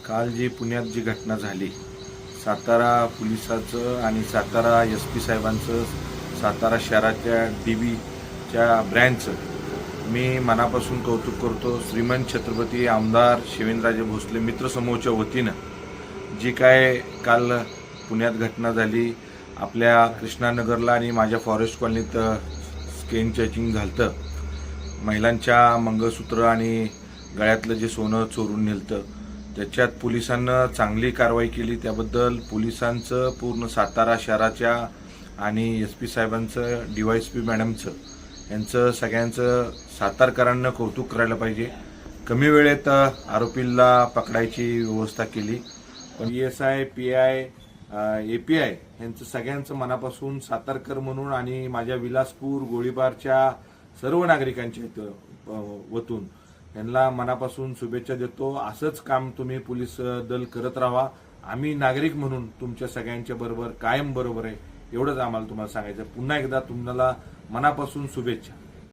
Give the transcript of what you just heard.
काल जी पुण्यात जी घटना झाली सातारा पोलिसाचं आणि सातारा एस पी साहेबांचं सातारा शहराच्या डी बीच्या ब्रँचचं मी मनापासून कौतुक करतो श्रीमंत छत्रपती आमदार शिवेंद्रराजे भोसले मित्रसमूहाच्या वतीनं जी काय काल पुण्यात घटना झाली आपल्या कृष्णानगरला आणि माझ्या फॉरेस्ट कॉलनीत स्केन चेकिंग झालं महिलांच्या मंगळसूत्र आणि गळ्यातलं जे सोनं चोरून नेलतं ज्याच्यात पोलिसांना चांगली कारवाई केली त्याबद्दल पोलिसांचं पूर्ण सातारा शहराच्या आणि एस पी साहेबांचं डी वाय एस पी मॅडमचं यांचं सगळ्यांचं सातारकरांना कौतुक करायला पाहिजे. कमी वेळेत आरोपीला पकडायची व्यवस्था केली. पण E S I P I A P I यांचं सगळ्यांचं मनापासून सातारकर म्हणून आणि माझ्या विलासपूर गोळीबारच्या सर्व नागरिकांच्या वतून यांना मनापासून शुभेच्छा देतो. असंच काम तुम्ही पोलीस दल करत राहा. आम्ही नागरिक म्हणून तुमच्या सगळ्यांच्या बरोबर कायम बरोबर आहे. एवढंच आम्हाला तुम्हाला सांगायचं पुन्हा एकदा तुम्हाला मनापासून शुभेच्छा.